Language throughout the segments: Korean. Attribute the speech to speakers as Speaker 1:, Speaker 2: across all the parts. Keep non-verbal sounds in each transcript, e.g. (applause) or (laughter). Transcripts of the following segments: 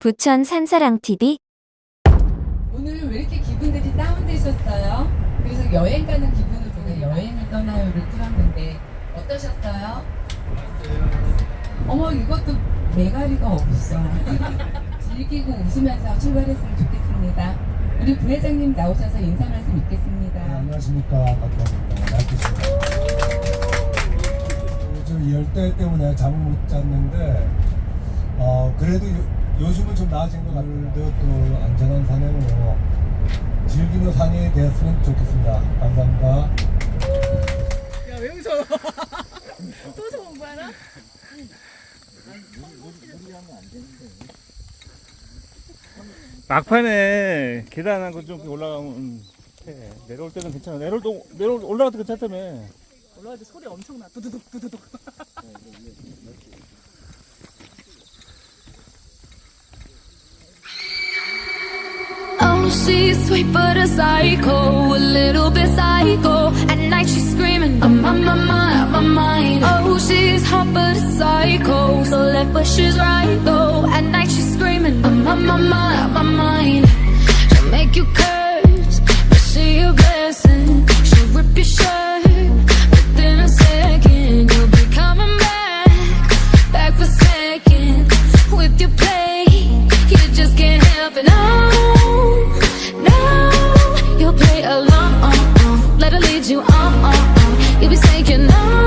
Speaker 1: 부천 산사랑TV
Speaker 2: 오늘 왜 이렇게 기분들이 다운되셨어요? 그래서 여행 가는 기분으로 제가 여행을 떠나요를 틀었는데 어떠셨어요? 어머 이것도 메가리가 없어. (laughs) 즐기고 웃으면서 출발했으면 좋겠습니다. 우리 부회장님 나오셔서 인사 말씀
Speaker 3: 네,
Speaker 2: 있겠습니다.
Speaker 3: 안녕하십니까 박현입니다. 날씨입니다. 요즘 열대 때문에 잠을 못 잤는데 어 그래도 요, 요즘은 좀 나아진 것 같은데 또 안전한 산행으로 즐기는 산이 되었으면 좋겠습니다. 감사합니다. (laughs)
Speaker 4: 막판에 계단하고 좀 올라가면 해. 내려올 때는 괜찮아. 내려올 때 내려올 올라갈 때 괜찮다며.
Speaker 5: 올라갈 때 소리 엄청 나. 두두둑 두두둑.
Speaker 6: She's sweet but a psycho, a little bit psycho. At night she's screaming, I'm on my mind, my mind. Oh, she's hot but a psycho, so left but she's right though. At night she's screaming, I'm on my mind, my mind. She'll make you curse, but she a blessing. She'll rip your shirt you on, on, on. You be saying no.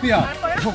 Speaker 3: 삐야.
Speaker 4: 끝난 것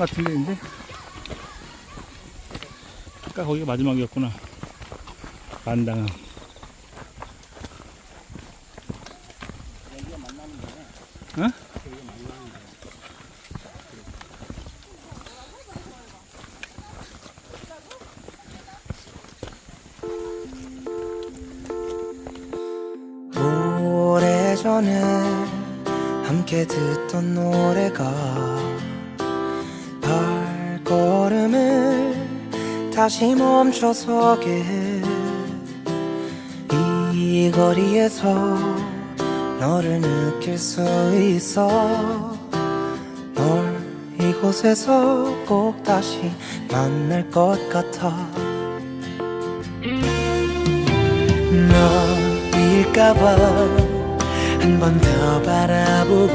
Speaker 4: 같은데 이제 아까 거기가 마지막이었구나. 만당 어?
Speaker 1: 오래전에 함께 듣던 노래가 다시 멈춰서게 해. 이 거리에서 너를 느낄 수 있어 널 이곳에서 꼭 다시 만날 것 같아 너일까봐 한 번 더 바라보고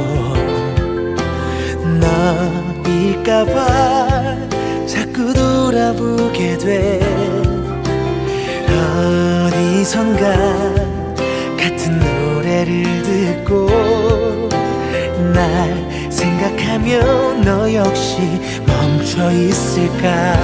Speaker 1: 너일까봐 자꾸 돌아보게 돼. 어디선가 같은 노래를 듣고 날 생각하며 너 역시 멈춰 있을까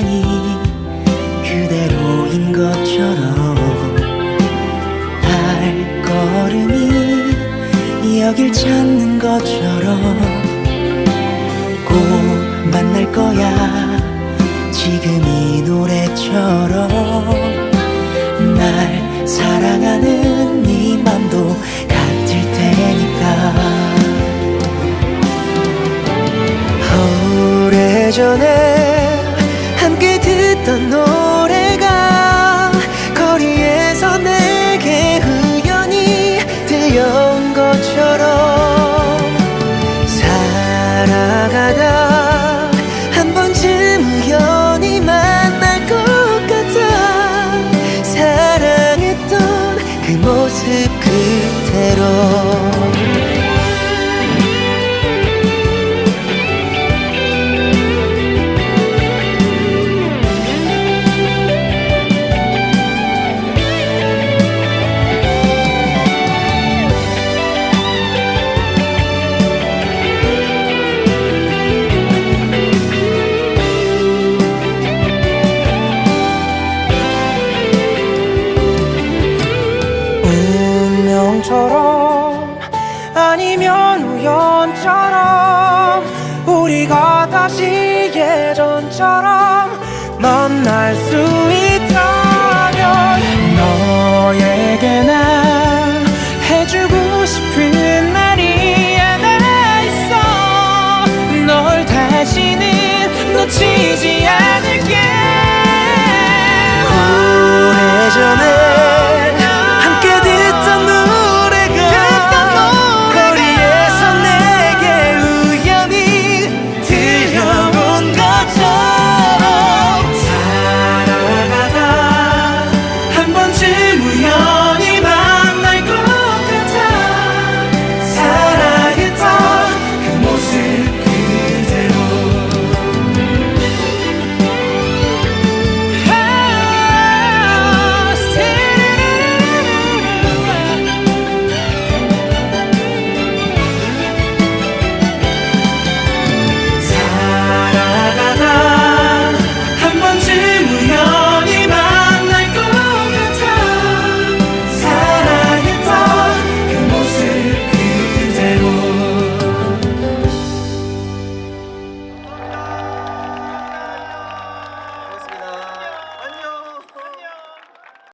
Speaker 1: 사랑이 그대로인 것처럼 발걸음이 여길 찾는 것처럼 꼭 만날 거야. 지금 이 노래처럼 날 사랑하는 네 맘도 같을 테니까. 오래전에